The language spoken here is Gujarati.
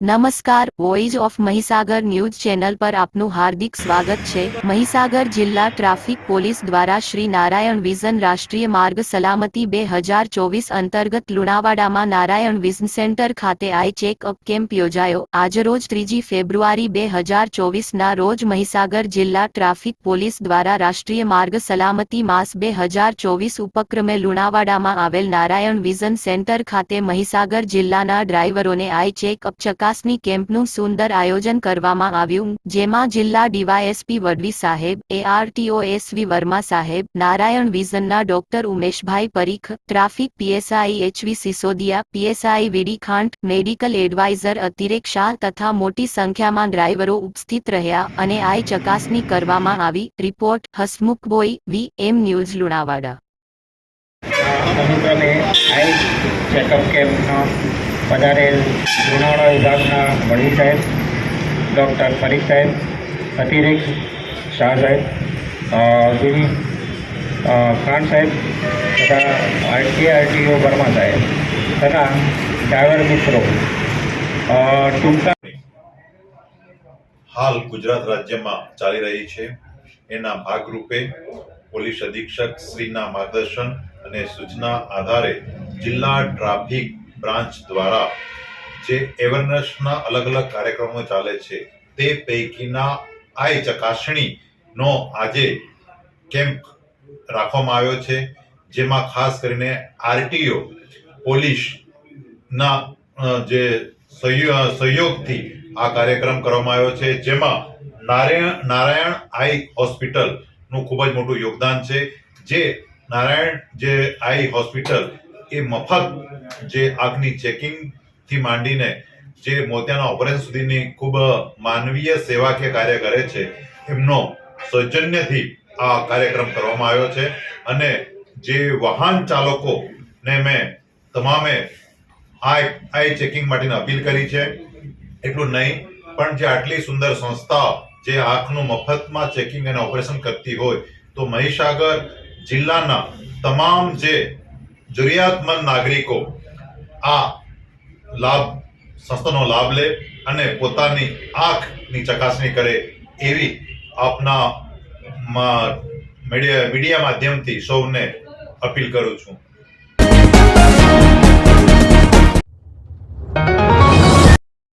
નમસ્કાર voice of Mahisagar news channel પર આપનું હાર્દિક સ્વાગત છે. મહીસાગર જિલ્લા ટ્રાફિક પોલીસ દ્વારા શ્રી નારાયણ વિઝન રાષ્ટ્રીય માર્ગ સલામતી બે હજાર ચોવીસ અંતર્ગત લુણાવાડામાં નારાયણ વિઝન સેન્ટર ખાતે આઈ ચેકઅપ કેમ્પ યોજાયો. આજરોજ ત્રીજી ફેબ્રુઆરી બે હજાર ચોવીસના રોજ મહીસાગર જિલ્લા ટ્રાફિક પોલીસ દ્વારા રાષ્ટ્રીય માર્ગ સલામતી માસ બે હજાર ચોવીસ ઉપક્રમે લુણાવાડામાં આવેલ નારાયણ વિઝન સેન્ટર ખાતે મહીસાગર જિલ્લાના ડ્રાઈવરોને આઈ ચેકઅપ ચકાસણી કેમ્પનું સુંદર આયોજન કરવામાં આવ્યું. જેમાં જિલ્લા ડીવાયએસપી વડવી સાહેબ એઆરટીઓ એસવી વર્મા સાહેબ, Narayan વિઝનના doctor Umeshbhai Parikh, traffic PSI HV Sisodiya, PSI VD medical adviser Atirek Shah તથા મોટી સંખ્યામાં ડ્રાઈવરો ઉપસ્થિત રહ્યા અને આઈ ચકાસણી કરવામાં આવી. Report Hasmukhbhai V M news, Lunawada. અનુક્રમે આઈ ચેકઅપ કેમ્પનો પધારેલ લુણાવાડા વિભાગના વડી સાહેબ ડૉક્ટર પરીખ સાહેબ અતિરિક્ત શાહ સાહેબ અ, ખાન સાહેબ તથા આરટીઆરટીઓ વર્મા સાહેબ તથા ડ્રાઈવર મિત્રો ટૂંકા હાલ ગુજરાત રાજ્યમાં ચાલી રહી છે. એના ભાગરૂપે પોલીસ અધિક્ષક શ્રીના માર્ગદર્શન અને સૂચના આધારે જિલ્લા ટ્રાફિક બ્રાન્ચ દ્વારા જે એવરનેસના અલગ અલગ કાર્યક્રમો ચાલે છે, તે પૈકીના આઈ ચકાસણીનો આજે કેમ્પ રાખવામાં આવ્યો છે, જેમાં ખાસ કરીને આરટીઓ, પોલીસના જે સહયો- સહયોગથી આ કાર્યક્રમ કરવામાં આવ્યો છે, જેમાં નારાયણ નારાયણ આઈ હોસ્પિટલનું ખૂબ જ મોટું યોગદાન છે, જે નારાયણ જે આઈ હોસ્પિટલ એ મફત જે આંખની ચેકિંગથી માંડીને જે મોતિયાના ઓપરેશન સુધીની ખૂબ માનવીય સેવાકીય કાર્ય કરે છે, એમનો સૌજન્યથી આ કાર્યક્રમ કરવામાં આવ્યો છે. અને જે વાહન ચાલકોને મેં તમામે આ ચેકિંગ માટેની અપીલ કરી છે. એટલું નહીં, પણ જે આટલી સુંદર સંસ્થા જે આંખનું મફતમાં ચેકિંગ અને ઓપરેશન કરતી હોય, તો મહીસાગર જિલ્લાના તમામ જે જરૂરિયાતમંદ નાગરિકો આ લાભ, સંસ્થાનો લાભ લે અને પોતાની આંખની ચકાસણી કરે એવી આપના મીડિયા માધ્યમથી સૌને અપીલ કરું છું.